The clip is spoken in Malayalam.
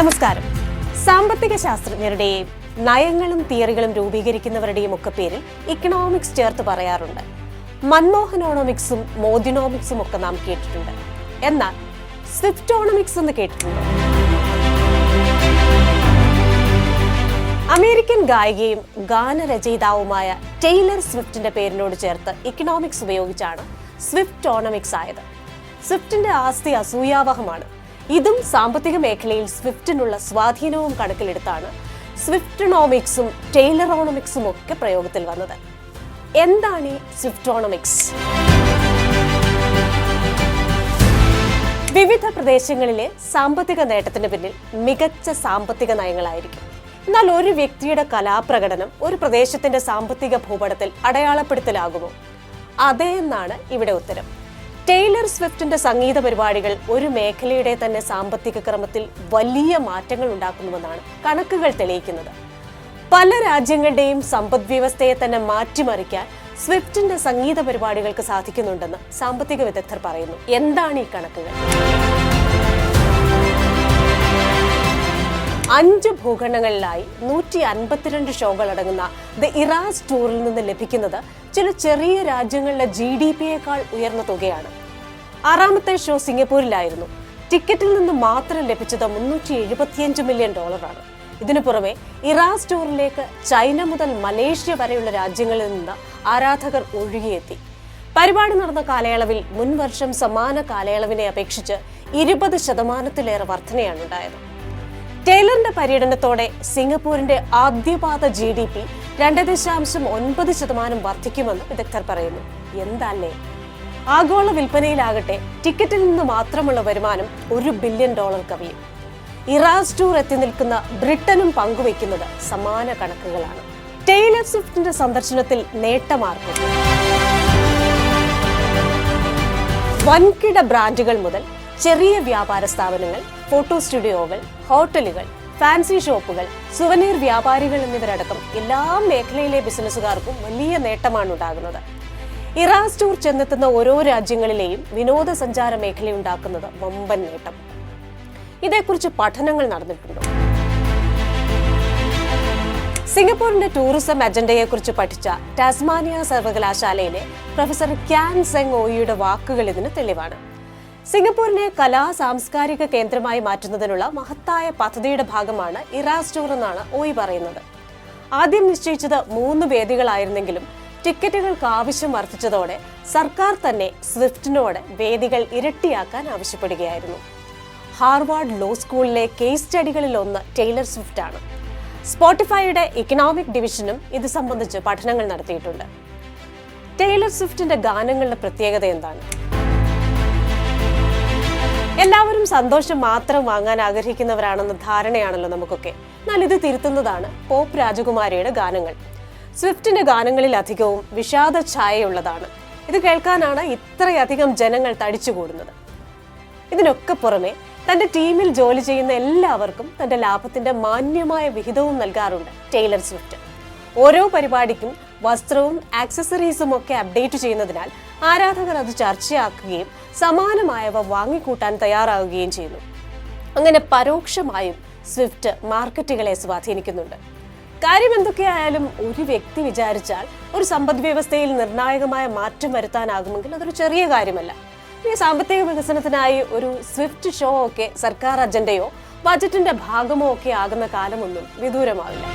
നമസ്കാരം. സാമ്പത്തിക ശാസ്ത്രജ്ഞരുടെയും നയങ്ങളും തിയറികളും രൂപീകരിക്കുന്നവരുടെയും ഒക്കെ പേരിൽ ഇക്കണോമിക്സ് ചേർത്ത് പറയാറുണ്ട്. മൻമോഹനോണോമിക്സും മോദിനോമിക്സും ഒക്കെ നാം കേട്ടിട്ടുണ്ട്. എന്നാൽ സ്വിഫ്റ്റോണമിക്സ് എന്ന് കേട്ടിട്ടുണ്ട്? അമേരിക്കൻ ഗായികയും ഗാനരചയിതാവുമായ ടെയ്ലർ സ്വിഫ്റ്റിന്റെ പേരിനോട് ചേർത്ത് ഇക്കണോമിക്സ് ഉപയോഗിച്ചാണ് സ്വിഫ്റ്റോണമിക്സ് ആയത്. സ്വിഫ്റ്റിന്റെ ആസ്തി അസൂയാവഹമാണ്. ഇതും സാമ്പത്തിക മേഖലയിൽ സ്വിഫ്റ്റിനുള്ള സ്വാധീനവും കണക്കിലെടുത്താണ് സ്വിഫ്റ്റണോമിക്സും ടെയ്ലറോണമിക്സും ഒക്കെ പ്രയോഗത്തിൽ വന്നത്. എന്താണ് ഈ സ്വിഫ്റ്റോണമിക്സ്? വിവിധ പ്രദേശങ്ങളിലെ സാമ്പത്തിക നേട്ടത്തിന് പിന്നിൽ മികച്ച സാമ്പത്തിക നയങ്ങളായിരിക്കും. എന്നാൽ ഒരു വ്യക്തിയുടെ കലാപ്രകടനം ഒരു പ്രദേശത്തിന്റെ സാമ്പത്തിക ഭൂപടത്തിൽ അടയാളപ്പെടുത്തലാകുമോ? അതേ എന്നാണ് ഇവിടെ ഉത്തരം. ടൈലർ സ്വിഫ്റ്റിന്റെ സംഗീത പരിപാടികൾ ഒരു മേഖലയുടെ തന്നെ സാമ്പത്തിക ക്രമത്തിൽ വലിയ മാറ്റങ്ങൾ ഉണ്ടാക്കുന്നുവെന്നാണ് കണക്കുകൾ തെളിയിക്കുന്നത്. പല രാജ്യങ്ങളുടെയും സമ്പദ് വ്യവസ്ഥയെ തന്നെ മാറ്റിമറിക്കാൻ സ്വിഫ്റ്റിന്റെ സംഗീത പരിപാടികൾക്ക് സാധിക്കുന്നുണ്ടെന്ന് സാമ്പത്തിക വിദഗ്ധർ പറയുന്നു. എന്താണ് ഈ കണക്കുകൾ? അഞ്ച് ഭൂഖണ്ഡങ്ങളിലായി നൂറ്റി അൻപത്തിരണ്ട് ഷോകൾ അടങ്ങുന്ന ദ ഇറാസ് ടൂറിൽ നിന്ന് ലഭിക്കുന്നത് ചില ചെറിയ രാജ്യങ്ങളിലെ ജി ഡി പിയേക്കാൾ ഉയർന്ന തുകയാണ്. ആറാമത്തെ ഷോ സിംഗപ്പൂരിലായിരുന്നു. ടിക്കറ്റിൽ നിന്ന് മാത്രം ലഭിച്ചത് മുന്നൂറ്റി എഴുപത്തിയഞ്ച് മില്യൺ ഡോളറാണ്. ഇതിനു പുറമെ ഇറാസ് ടൂറിലേക്ക് ചൈന മുതൽ മലേഷ്യ വരെയുള്ള രാജ്യങ്ങളിൽ നിന്ന് ആരാധകർ ഒഴുകിയെത്തി. പരിപാടി നടന്ന കാലയളവിൽ മുൻവർഷം സമാന കാലയളവിനെ അപേക്ഷിച്ച് ഇരുപത് ശതമാനത്തിലേറെ വർധനയാണ് ഉണ്ടായത് ടൈലറിന്റെ പര്യടനത്തോടെ സിംഗപ്പൂരിന്റെ ആദ്യപാത ജി ഡി പി രണ്ട് ദശാംശം ഒൻപത് ശതമാനം വർദ്ധിക്കുമെന്ന് വിദഗ്ധർ പറയുന്നു. എന്തല്ലേ? ആഗോള വിൽപ്പനയിലാകട്ടെ ടിക്കറ്റിൽ നിന്ന് മാത്രമുള്ള വരുമാനം ഒരു ബില്യൺ ഡോളർ കവിയും. ഇറാസ് ടൂർ എത്തി നിൽക്കുന്ന ബ്രിട്ടനും പങ്കുവയ്ക്കുന്നത് സമാന കണക്കുകളാണ്. ടൈലർ സ്വിഫ്റ്റിന്റെ സന്ദർശനത്തിൽ നേട്ടമാർക്കും. വൻകിട ബ്രാൻഡുകൾ മുതൽ ചെറിയ വ്യാപാര സ്ഥാപനങ്ങൾ ഫോട്ടോ സ്റ്റുഡിയോകൾ ഹോട്ടലുകൾ ഫാൻസി ഷോപ്പുകൾ സുവനീർ വ്യാപാരികൾ എന്നിവരടക്കം എല്ലാ മേഖലയിലെ ബിസിനസ്സുകാർക്കും വലിയ നേട്ടമാണ് ഉണ്ടാകുന്നത് ഇറാസ് ടൂർ ചെന്നെത്തുന്ന ഓരോ രാജ്യങ്ങളിലെയും വിനോദസഞ്ചാര മേഖലയുണ്ടാക്കുന്നത് വമ്പൻ നേട്ടം. ഇതേക്കുറിച്ച് പഠനങ്ങൾ നടന്നിട്ടുണ്ട്. സിംഗപ്പൂരിന്റെ ടൂറിസം അജണ്ടയെക്കുറിച്ച് പഠിച്ച ടാസ്മാനിയ സർവകലാശാലയിലെ പ്രൊഫസർ ക്യാൻ സെങ് ഓയിയുടെ വാക്കുകൾ ഇതിന് തെളിവാണ്. സിംഗപ്പൂരിനെ കലാ സാംസ്കാരിക കേന്ദ്രമായി മാറ്റുന്നതിനുള്ള മഹത്തായ പദ്ധതിയുടെ ഭാഗമാണ് ഇറാസ് ടൂർ എന്നാണ് ഓയി പറയുന്നത്. ആദ്യം നിശ്ചയിച്ചത് മൂന്ന് വേദികളായിരുന്നെങ്കിലും ടിക്കറ്റുകൾക്ക് ആവശ്യം വർദ്ധിച്ചതോടെ സർക്കാർ തന്നെ സ്വിഫ്റ്റിനോട് വേദികൾ ഇരട്ടിയാക്കാൻ ആവശ്യപ്പെടുകയായിരുന്നു. ഹാർവാർഡ് ലോ സ്കൂളിലെ കേസ് സ്റ്റഡികളിൽ ഒന്ന് ടൈലർ സ്വിഫ്റ്റ് ആണ്. സ്പോട്ടിഫൈയുടെ ഇക്കണോമിക് ഡിവിഷനും ഇത് സംബന്ധിച്ച് പഠനങ്ങൾ നടത്തിയിട്ടുണ്ട്. ടൈലർ സ്വിഫ്റ്റിന്റെ ഗാനങ്ങളുടെ പ്രത്യേകത എന്താണ്? എല്ലാവരും സന്തോഷം മാത്രം വാങ്ങാൻ ആഗ്രഹിക്കുന്നവരാണെന്ന ധാരണയാണല്ലോ നമുക്കൊക്കെ. എന്നാൽ ഇത് തിരുത്തുന്നതാണ് പോപ്പ് രാജകുമാരിയുടെ ഗാനങ്ങൾ. സ്വിഫ്റ്റിന്റെ ഗാനങ്ങളിൽ അധികവും വിഷാദ ഛായയുള്ളതാണ്. ഇത് കേൾക്കാനാണ് ഇത്രയധികം ജനങ്ങൾ തടിച്ചുകൂടുന്നത്. ഇതിനൊക്കെ പുറമെ തന്റെ ടീമിൽ ജോലി ചെയ്യുന്ന എല്ലാവർക്കും തന്റെ ലാഭത്തിന്റെ മാന്യമായ വിഹിതവും നൽകാറുണ്ട് ടൈലർ സ്വിഫ്റ്റ് ഓരോ പരിപാടിക്കും വസ്ത്രവും ആക്സസറീസും ഒക്കെ അപ്ഡേറ്റ് ചെയ്യുന്നതിനാൽ ആരാധകർ അത് ചർച്ചയാക്കുകയും സമാനമായവ വാങ്ങിക്കൂട്ടാൻ തയ്യാറാവുകയും ചെയ്യുന്നു. അങ്ങനെ പരോക്ഷമായും സ്വിഫ്റ്റ് മാർക്കറ്റുകളെ സ്വാധീനിക്കുന്നുണ്ട്. കാര്യം എന്തൊക്കെയായാലും ഒരു വ്യക്തി വിചാരിച്ചാൽ ഒരു സമ്പദ് വ്യവസ്ഥയിൽ നിർണായകമായ മാറ്റം വരുത്താനാകുമെങ്കിൽ അതൊരു ചെറിയ കാര്യമല്ല. ഈ സാമ്പത്തിക വികസനത്തിനായി ഒരു സ്വിഫ്റ്റ് ഷോ ഒക്കെ സർക്കാർ അജണ്ടയോ ബജറ്റിന്റെ ഭാഗമോ ഒക്കെ ആകുന്ന കാലമൊന്നും വിദൂരമാവില്ല.